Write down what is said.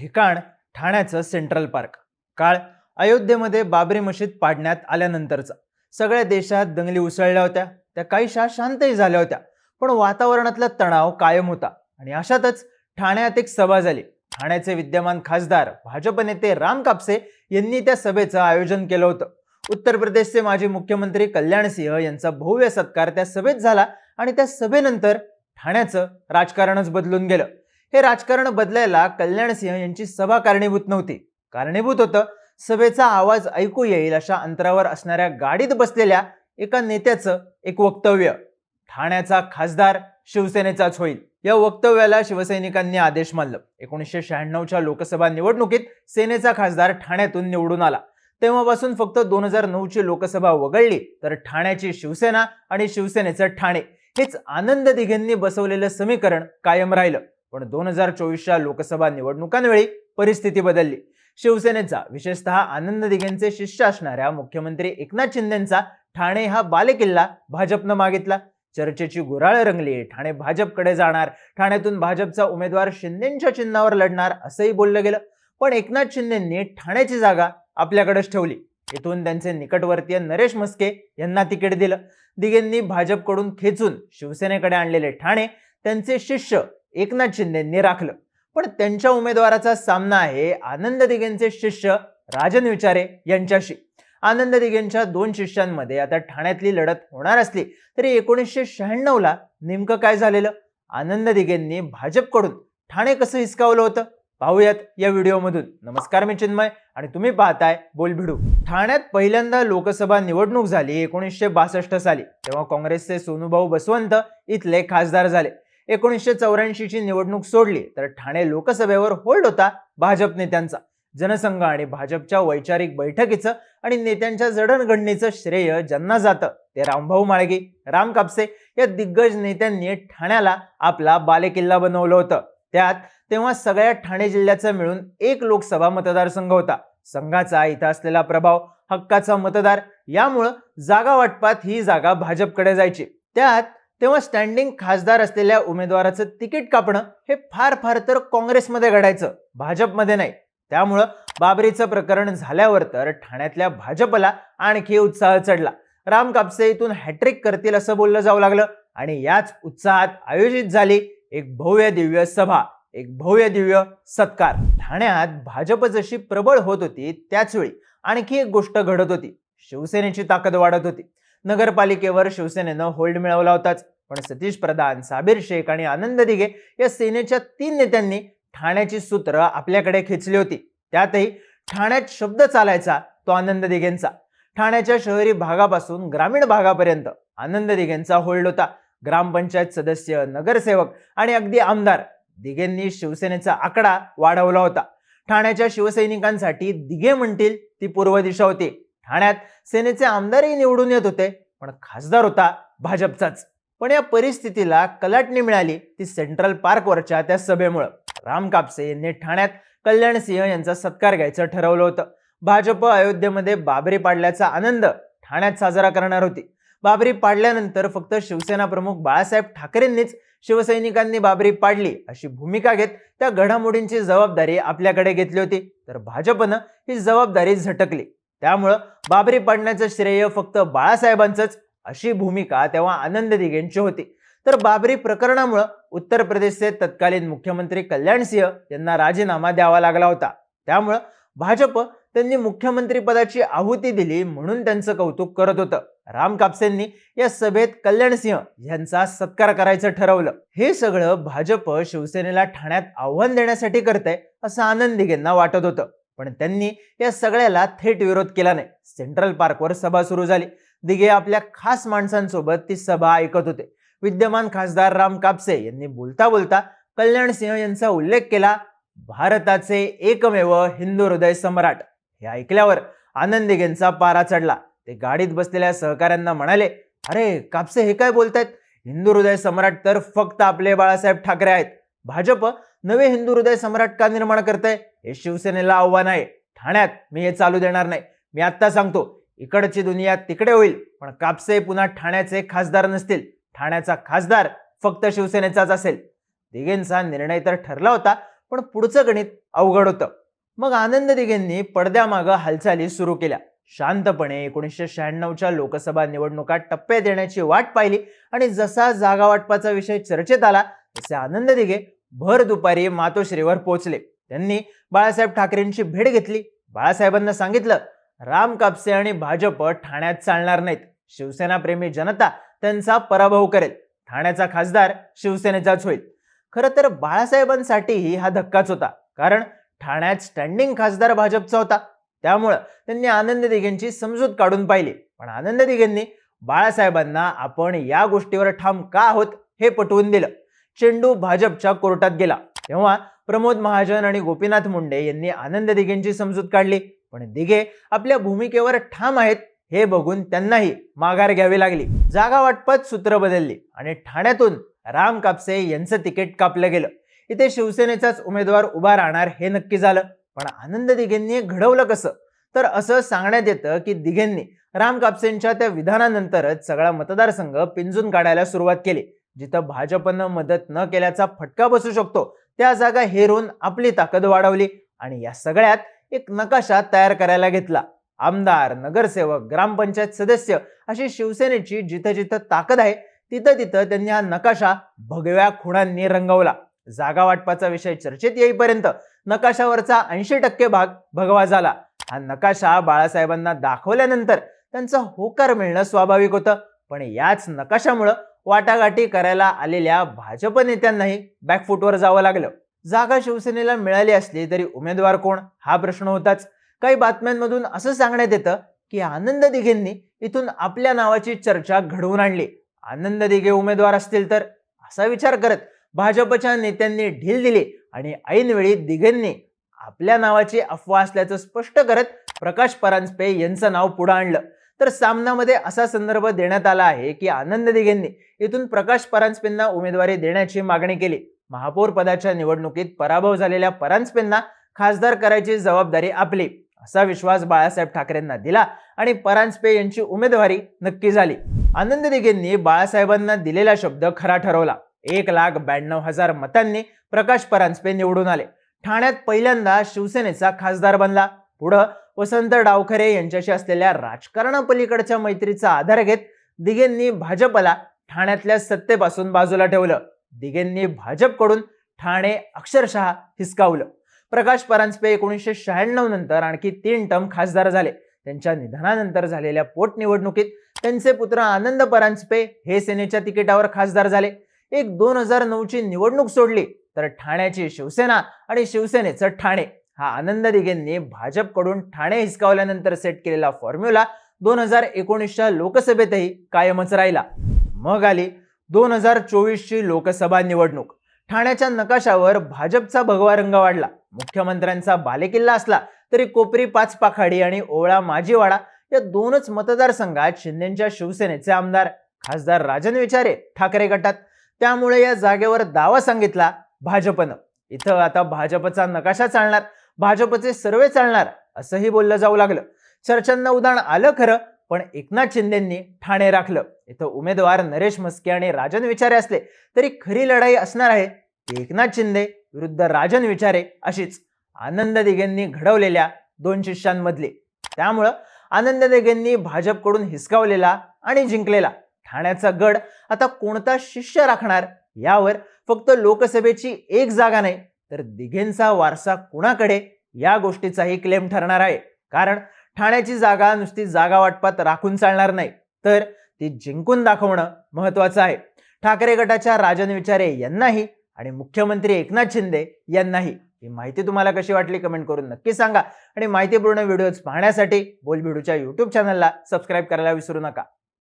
ठिकाण ठाण्याचं central park. काळ अयोध्येमध्ये बाबरी मशीद पाडण्यात आल्यानंतरचा. सगळ्या देशात दंगली उसळल्या होत्या. त्या काहीशा शांतही झाल्या होत्या. पण वातावरणातला तणाव कायम होता. आणि अशातच ठाण्यात एक सभा झाली. ठाण्याचे विद्यमान खासदार भाजप नेते राम कापसे यांनी त्या सभेचं आयोजन केलं होतं. उत्तर प्रदेशचे माजी मुख्यमंत्री कल्याण सिंह यांचा भव्य सत्कार त्या सभेत झाला आणि त्या सभेनंतर ठाण्याचं राजकारणच बदलून गेलं. हे राजकारण बदलायला कल्याण सिंह यांची सभा कारणीभूत नव्हती. कारणीभूत होतं सभेचा आवाज ऐकू येईल अशा अंतरावर असणाऱ्या गाडीत बसलेल्या एका नेत्याचं एक वक्तव्य. ठाण्याचा खासदार शिवसेनेचाच होईल. या वक्तव्याला शिवसैनिकांनी आदेश मानलं. एकोणीसशे शहाण्णवच्या लोकसभा निवडणुकीत सेनेचा खासदार ठाण्यातून निवडून आला. तेव्हापासून फक्त दोन हजार नऊची लोकसभा वगळली तर ठाण्याची शिवसेना आणि शिवसेनेचं ठाणे. हेच आनंद दिघेंनी बसवलेलं समीकरण कायम राहिलं. पण दोन हजार चोवीसच्या लोकसभा निवडणुकांवेळी परिस्थिती बदलली. शिवसेनेचा विशेषतः आनंद दिघेंचे शिष्य असणाऱ्या मुख्यमंत्री एकनाथ शिंदेचा ठाणे हा बालेकिल्ला भाजपनं मागितला. चर्चेची गुराळ रंगली ठाणे भाजपकडे जाणार ठाण्यातून भाजपचा उमेदवार शिंदेच्या चिन्हावर लढणार असंही बोललं गेलं. पण एकनाथ शिंदेंनी ठाण्याची जागा आपल्याकडेच ठेवली. इथून त्यांचे निकटवर्तीय नरेश मस्के यांना तिकीट दिलं. दिघेंनी भाजपकडून खेचून शिवसेनेकडे आणलेले ठाणे त्यांचे शिष्य एकनाथ शिंदेंनी राखलं. पण त्यांच्या उमेदवाराचा सामना आहे आनंद दिघेंचे शिष्य राजन विचारे यांच्याशी. आनंद दिघेंच्या दोन शिष्यांमध्ये आता ठाण्यातली लढत होणार असली तरी एकोणीसशे शहाण्णवला नेमकं काय झालेलं? आनंद दिघेंनी भाजपकडून ठाणे कसं हिसकावलं होतं? पाहूयात या व्हिडिओमधून. नमस्कार मी चिन्मय आणि तुम्ही पाहताय बोलभिडू. ठाण्यात पहिल्यांदा लोकसभा निवडणूक झाली एकोणीसशे बासष्ट साली तेव्हा काँग्रेसचे सोनूभाऊ बसवंत इथले खासदार झाले. एकोणीसशे चौऱ्याऐंशीची निवडणूक सोडली तर ठाणे लोकसभेवर होल्ड होता भाजप नेत्यांचा. जनसंघ आणि भाजपच्या वैचारिक बैठकीचं आणि नेत्यांच्या जडणघडणीचं श्रेय ज्यांना जातं ते रामभाऊ माळगे राम कापसे या दिग्गज नेत्यांनी ठाण्याला आपला बालेकिल्ला बनवलं होतं. त्यात तेव्हा सगळ्या ठाणे जिल्ह्याचा मिळून एक लोकसभा मतदारसंघ होता. संघाचा इथं असलेला प्रभाव हक्काचा मतदार यामुळं जागा वाटपात ही जागा भाजपकडे जायची. त्यात तेव्हा स्टँडिंग खासदार असलेल्या उमेदवाराचं तिकीट कापणं हे फार फार तर काँग्रेसमध्ये घडायचं भाजपमध्ये नाही. त्यामुळं बाबरीचं प्रकरण झाल्यावर तर ठाण्यातल्या भाजपला आणखी उत्साह चढला. राम कापसे इथून हॅट्रिक करतील असं बोललं जाऊ लागलं आणि याच उत्साहात आयोजित झाली एक भव्य दिव्य सभा एक भव्य दिव्य सत्कार. ठाण्यात भाजप जशी प्रबळ होत होती त्याचवेळी आणखी एक गोष्ट घडत होती. शिवसेनेची ताकद वाढत होती. नगरपालिकेवर शिवसेनेनं होल्ड मिळवला होताच. पण सतीश प्रधान साबीर शेख आणि आनंद दिघे या सेनेच्या तीन नेत्यांनी ठाण्याची सूत्र आपल्याकडे खेचली होती. त्यातही ठाण्यात शब्द चालायचा तो आनंद दिघेंचा. ठाण्याच्या शहरी भागापासून ग्रामीण भागापर्यंत आनंद दिघेंचा होल्ड होता. ग्रामपंचायत सदस्य नगरसेवक आणि अगदी आमदार दिघेंनी शिवसेनेचा आकडा वाढवला होता. ठाण्याच्या शिवसैनिकांसाठी दिघे म्हणतील ती पूर्व दिशा होती. ठाण्यात सेनेचे आमदारही निवडून येत होते पण खासदार होता भाजपचाच. पण या परिस्थितीला कलाटणी मिळाली ती सेंट्रल पार्कवरच्या त्या सभेमुळं. राम कापसे यांनी ठाण्यात कल्याण सिंह यांचा सत्कार घ्यायचं ठरवलं होतं. भाजप अयोध्येमध्ये बाबरी पाडल्याचा आनंद ठाण्यात साजरा करणार होती. बाबरी पाडल्यानंतर फक्त शिवसेना प्रमुख बाळासाहेब ठाकरेंनीच शिवसैनिकांनी बाबरी पाडली अशी भूमिका घेत त्या घडामोडींची जबाबदारी आपल्याकडे घेतली होती. तर भाजपनं ही जबाबदारी झटकली. त्यामुळं बाबरी पाडण्याचं श्रेय फक्त बाळासाहेबांचंच अशी भूमिका तेव्हा आनंद दिघेंची होती. तर बाबरी प्रकरणामुळं उत्तर प्रदेशचे तत्कालीन मुख्यमंत्री कल्याण सिंह यांना राजीनामा द्यावा लागला होता. त्यामुळं भाजप त्यांनी मुख्यमंत्रीपदाची आहुती दिली म्हणून त्यांचं कौतुक करत होतं. राम कापसेंनी या सभेत कल्याण सिंह यांचा सत्कार करायचं ठरवलं. हे सगळं भाजप शिवसेनेला ठाण्यात आव्हान देण्यासाठी करतंय असं आनंद दिघेंना वाटत होतं. पण त्यांनी या सगळ्याला थेट विरोध केला नाही. सेंट्रल पार्कवर सभा सुरू झाली. दिघे आपल्या खास माणसांसोबत ती सभा ऐकत होते. विद्यमान खासदार राम कापसे यांनी बोलता बोलता कल्याण सिंह यांचा उल्लेख केला भारताचे एकमेव हिंदू हृदय सम्राट. हे ऐकल्यावर आनंद दिघेंचा पारा चढला. ते गाडीत बसलेल्या सहकाऱ्यांना म्हणाले अरे कापसे हे काय बोलतायत? हिंदू हृदय सम्राट तर फक्त आपले बाळासाहेब ठाकरे आहेत. भाजप नवे हिंदू हृदय सम्राट का निर्माण करतंय? हे शिवसेनेला आव्हान आहे. ठाण्यात मी हे चालू देणार नाही. मी आत्ता सांगतो इकडची दुनिया तिकडे होईल पण कापसे पुन्हा ठाण्याचे खासदार नसतील. ठाण्याचा खासदार फक्त शिवसेनेचाच असेल. दिघेंचा निर्णय तर ठरला होता पण पुढचं गणित अवघड होतं. मग आनंद दिघेंनी पडद्यामागं हालचाली सुरू केल्या. शांतपणे एकोणीसशे शहाण्णवच्या लोकसभा निवडणुका टप्प्यात येण्याची वाट पाहिली आणि जसा जागा वाटपाचा विषय चर्चेत आला तसे आनंद दिघे भर दुपारी मातोश्रीवर पोहोचले त्यांनी बाळासाहेब ठाकरेंची भेट घेतली. बाळासाहेबांना सांगितलं राम कापसे आणि भाजप ठाण्यात चालणार नाहीत. शिवसेनाप्रेमी जनता त्यांचा पराभव करेल. ठाण्याचा खासदार शिवसेनेचाच होईल. खरं तर बाळासाहेबांसाठीही हा धक्काच होता. कारण ठाण्यात स्टँडिंग खासदार भाजपचा होता. त्यामुळं त्यांनी आनंद दिघेंची समजूत काढून पाहिली. पण आनंद दिघेंनी बाळासाहेबांना आपण या गोष्टीवर ठाम का आहोत हे पटवून दिलं. चेंडू भाजपच्या कोर्टात गेला. तेव्हा प्रमोद महाजन आणि गोपीनाथ मुंडे यांनी आनंद दिघेंची समजूत काढली. पण दिघे आपल्या भूमिकेवर ठाम आहेत हे बघून त्यांनाही माघार घ्यावी लागली. जागा वाटपात सूत्र बदलली आणि ठाण्यातून राम कापसे यांचं तिकीट कापलं गेलं. इथे शिवसेनेचाच उमेदवार उभा राहणार हे नक्की झालं. पण आनंद दिघेंनी घडवलं कसं? तर असं सांगण्यात येतं की दिघेंनी राम कापसेंच्या त्या विधानानंतरच सगळा मतदारसंघ पिंजून काढायला सुरुवात केली. जिथं भाजपनं मदत न केल्याचा फटका बसू शकतो त्या जागा हेरून आपली ताकद वाढवली आणि या सगळ्यात एक नकाशा तयार करायला घेतला. आमदार नगरसेवक ग्रामपंचायत सदस्य अशी शिवसेनेची जिथं जिथं ताकद आहे तिथं तिथं त्यांनी हा नकाशा भगव्या खुणांनी रंगवला. जागा वाटपाचा विषय चर्चेत येईपर्यंत नकाशावरचा ऐंशी टक्के भाग भगवा झाला. हा नकाशा बाळासाहेबांना दाखवल्यानंतर त्यांचा होकार मिळणं स्वाभाविक होतं पण याच नकाशामुळं वाटाघाटी करायला आलेल्या भाजप नेत्यांनाही बॅकफुटवर जावं लागलं. जागा शिवसेनेला मिळाली असली तरी उमेदवार कोण? हा प्रश्न होताच. काही बातम्यांमधून असं सांगण्यात येतं की आनंद दिघेंनी इथून आपल्या नावाची चर्चा घडवून आणली. आनंद दिघे उमेदवार असतील तर असा विचार करत भाजपच्या नेत्यांनी ढील दिली आणि ऐनवेळी दिघेंनी आपल्या नावाची अफवा असल्याचं स्पष्ट करत प्रकाश परांजपे यांचं नाव पुढं आणलं. तर सामनामध्ये असा संदर्भ देण्यात आला आहे की आनंद दिघेंनी इथून प्रकाश परांजपेंना उमेदवारी देण्याची मागणी केली. महापौर पदाच्या निवडणुकीत पराभव झालेल्या परांजपेंना खासदार करायची जबाबदारी आपली असा विश्वास बाळासाहेब ठाकरेंना दिला आणि परांजपे यांची उमेदवारी नक्की झाली. आनंद दिघेंनी बाळासाहेबांना दिलेला शब्द खरा ठरवला. एक लाख ब्याण्णव हजार मतांनी प्रकाश परांजपे निवडून आले. ठाण्यात पहिल्यांदा शिवसेनेचा खासदार बनला. पुढं वसंत डावखरे यांच्याशी असलेल्या राजकारणापलीकडच्या मैत्रीचा आधार घेत दिघेंनी भाजपला ठाण्यातल्या सत्तेपासून बाजूला ठेवलं. दिघेंनी भाजपकडून ठाणे अक्षरशः हिसकावलं. प्रकाश परांजपे एकोणीसशे शहाण्णव नंतर आणखी तीन टर्म खासदार झाले. त्यांच्या निधनानंतर झालेल्या पोटनिवडणुकीत त्यांचे पुत्र आनंद परांजपे हे सेनेच्या तिकिटावर खासदार झाले. एक दोन हजार नऊची निवडणूक सोडली तर ठाण्याची शिवसेना आणि शिवसेनेचं ठाणे. हा आनंद दिघेंनी भाजपकडून ठाणे हिसकावल्यानंतर सेट केलेला फॉर्म्युला दोन हजार एकोणीसच्या लोकसभेतही कायमच राहिला. मग आली दोन हजार चोवीसची लोकसभा निवडणूक. ठाण्याच्या नकाशावर भाजपचा भगवा रंग वाढला. मुख्यमंत्र्यांचा बालेकिल्ला असला तरी कोपरी पाच पाखाडी आणि ओवळा माजीवाडा या दोनच मतदारसंघात शिंदेच्या शिवसेनेचे आमदार खासदार राजन विचारे ठाकरे गटात. त्यामुळे या जागेवर दावा सांगितला भाजपनं. इथं आता भाजपचा नकाशा चालणार. भाजपचे सर्वे चालणार असंही बोललं जाऊ लागलं. चर्चांना उदाहरण आलं खरं पण एकनाथ शिंदेंनी ठाणे राखलं. इथं उमेदवार नरेश मस्के आणि राजन विचारे असले तरी खरी लढाई असणार आहे. ती एकनाथ शिंदे विरुद्ध राजन विचारे अशीच आनंद दिघेंनी घडवलेल्या दोन शिष्यांमधली. त्यामुळं आनंद दिघेंनी भाजपकडून हिसकावलेला आणि जिंकलेला ठाण्याचा गड आता कोणता शिष्य राखणार यावर फक्त लोकसभेची एक जागा नाही तर दिघेंचा वारसा कुणाकडे? या गोष्टीचाही क्लेम ठरणार आहे. कारण ठाण्याची जागा नुसती जागा वाटपात राखून चालणार नाही. तर ती जिंकून दाखवणं महत्वाचं आहे. ठाकरे गटाच्या राजन विचारे यांनाही आणि मुख्यमंत्री एकनाथ शिंदे यांनाही ही माहिती तुम्हाला कशी वाटली कमेंट करून नक्की सांगा. आणि माहितीपूर्ण व्हिडिओज पाहण्यासाठी बोलबिडूच्या यूट्यूब चॅनलला सबस्क्राईब करायला विसरू नका.